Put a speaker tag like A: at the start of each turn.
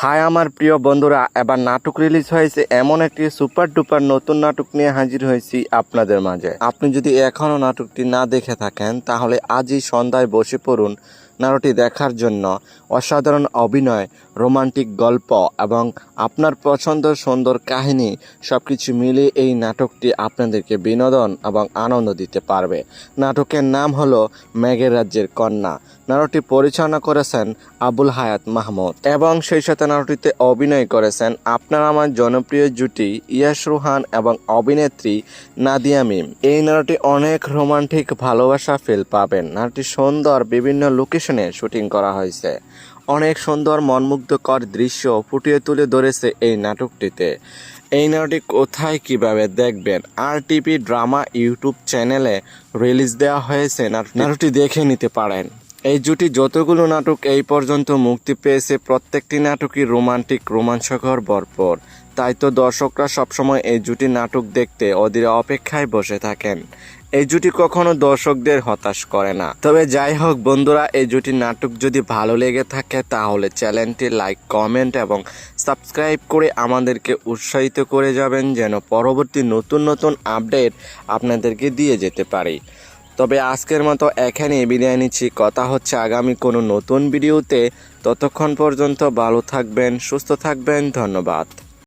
A: High আমার প্রিয় বন্ধুরা, এবার নাটক রিলিজ হয়েছে এমন একটি সুপার ডুপার নতুন নাটক নিয়ে হাজির হয়েছি আপনাদের মাঝে। আপনি যদি এখনও নাটকটি না দেখে থাকেন, তাহলে আজই সন্ধ্যায় বসে পড়ুন নাটকটি দেখার জন্য অসাধারণ অভিনয়, রোমান্টিক গল্প এবং আপনার পছন্দের সুন্দর কাহিনী সব কিছু মিলিয়ে এই নাটকটি আপনাদেরকে বিনোদন এবং আনন্দ দিতে পারবে। নাটকের নাম হলো মেঘের রাজ্যের কন্যা। নাটকটি পরিচালনা করেছেন আবুল হায়াত মাহমুদ এবং সেই সাথে নাটকটিতে অভিনয় করেছেন আপনার আমার জনপ্রিয় জুটি ইয়াস রুহান এবং অভিনেত্রী নাদিয়া মিম। এই নাটকটি অনেক রোমান্টিক ভালোবাসা ফিল পাবেন। নাটকটি সুন্দর, বিভিন্ন লোকেশনে শুটিং করা হয়েছে। অনেক সুন্দর মনমুগ্ধকর দৃশ্য ফুটিয়ে তুলে ধরেছে এই নাটকটিতে। এই নাটকটি কোথায় কীভাবে দেখবেন? আর টিভি ড্রামা ইউটিউব চ্যানেলে রিলিজ দেওয়া হয়েছে নাটক- নাটকটি দেখে নিতে পারেন। এই জুটি যতগুলো নাটক এই পর্যন্ত মুক্তি পেয়েছে, প্রত্যেকটি নাটকই রোমান্টিক, রোমাঞ্চকর, ভরপুর। তাই তো দর্শকরা সবসময় এই জুটি নাটক দেখতে অধীরে অপেক্ষায় বসে থাকেন। এই জুটি কখনো দর্শকদের হতাশ করে না। তবে যাই হোক বন্ধুরা, এই জুটি নাটক যদি ভালো লেগে থাকে তাহলে চ্যানেলটি লাইক, কমেন্ট এবং সাবস্ক্রাইব করে আমাদেরকে উৎসাহিত করে যাবেন যেন পরবর্তী নতুন নতুন আপডেট আপনাদেরকে দিয়ে যেতে পারি। তবে আজকের মতো এখানেই বিদায় নিচ্ছি। কথা হচ্ছে আগামী কোনো নতুন ভিডিওতে। ততক্ষণ পর্যন্ত ভালো থাকবেন, সুস্থ থাকবেন। ধন্যবাদ।